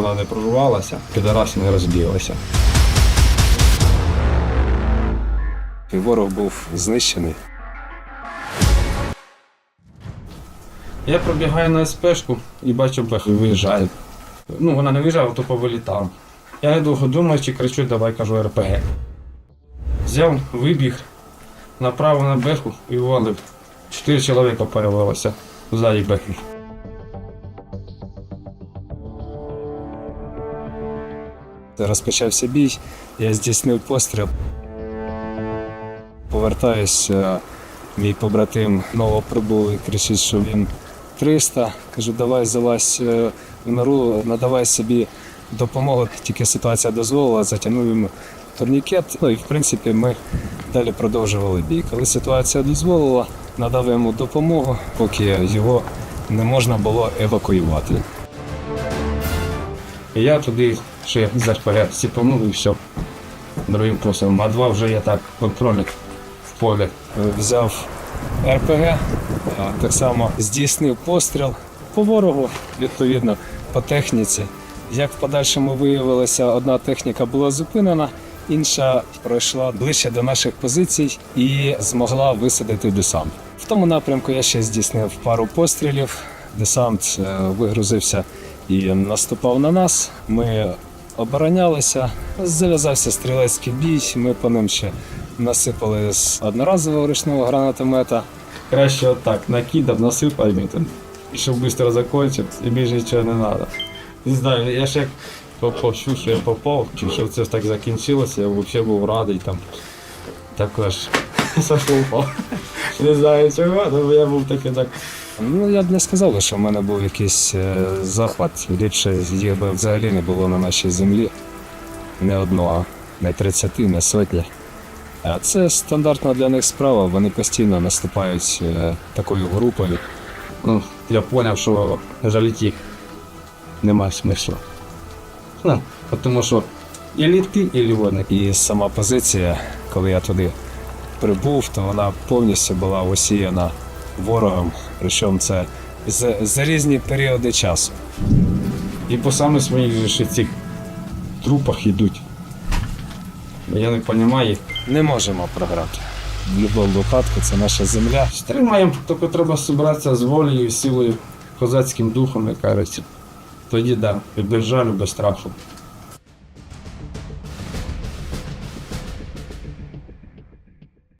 вона не прорвалася, підарасі не розбіглася. І ворог був знищений. Я пробігаю на СПшку і бачу бех виїжджає. Ну, вона не виїжджає, то повилітав. Я недовго думаючи, кричу, давай кажу РПГ. Взяв, вибіг направо на беху і валив. Чотири чоловіка появилося ззаді бехи. Розпочався бій, я здійснив постріл. Повертаюсь, е, мій побратим новоприбулий кричить, що він 300. Кажу, давай залазь е, в нору, надавай собі допомогу. Тільки ситуація дозволила, затягнув йому турнікет. Ну і в принципі ми далі продовжували бій. Коли ситуація дозволила, надав йому допомогу, поки його не можна було евакуювати. І я туди ще за РПГ сіпанув і все. Другим посилом. А два вже я так контролю в полі. взяв РПГ, так само здійснив постріл по ворогу, відповідно, по техніці. Як в подальшому виявилося, одна техніка була зупинена, інша пройшла ближче до наших позицій і змогла висадити десант. В тому напрямку я ще здійснив пару пострілів. Десант е, вигрузився і наступав на нас. Ми оборонялися, зав'язався стрілецький бій. Ми по ним ще насипали з одноразового ручного гранатомета. Краще отак, накидав, насипав і. Щоб швидко закінчив, і більше нічого не треба. Не знаю, я ж як попав, що я попав, чи що це так закінчилося, я взагалі був радий там. Також зашлупав. Не знаю чого, але я був такий так. Ну я б не сказав, що в мене був якийсь е, захват. Рідше їх би взагалі не було на нашій землі. Не одного, не 30, не сотні. А це стандартна для них справа. Вони постійно наступають е, такою групою. Ну, я зрозумів, що жаліти їх немає смисла. Ну, тому що і літи, і вони. І сама позиція, коли я туди прибув, то вона повністю була осіяна ворогом. Причому це за, за різні періоди часу. І по саме своїх же ще цих трупах йдуть. Я не розумію. Не можемо програти. В будь-якому випадку це наша земля. Стримаємо, тільки треба зібратися з волею, силою, козацьким духом, як кажеться. Тоді да, і без жалю, без страху.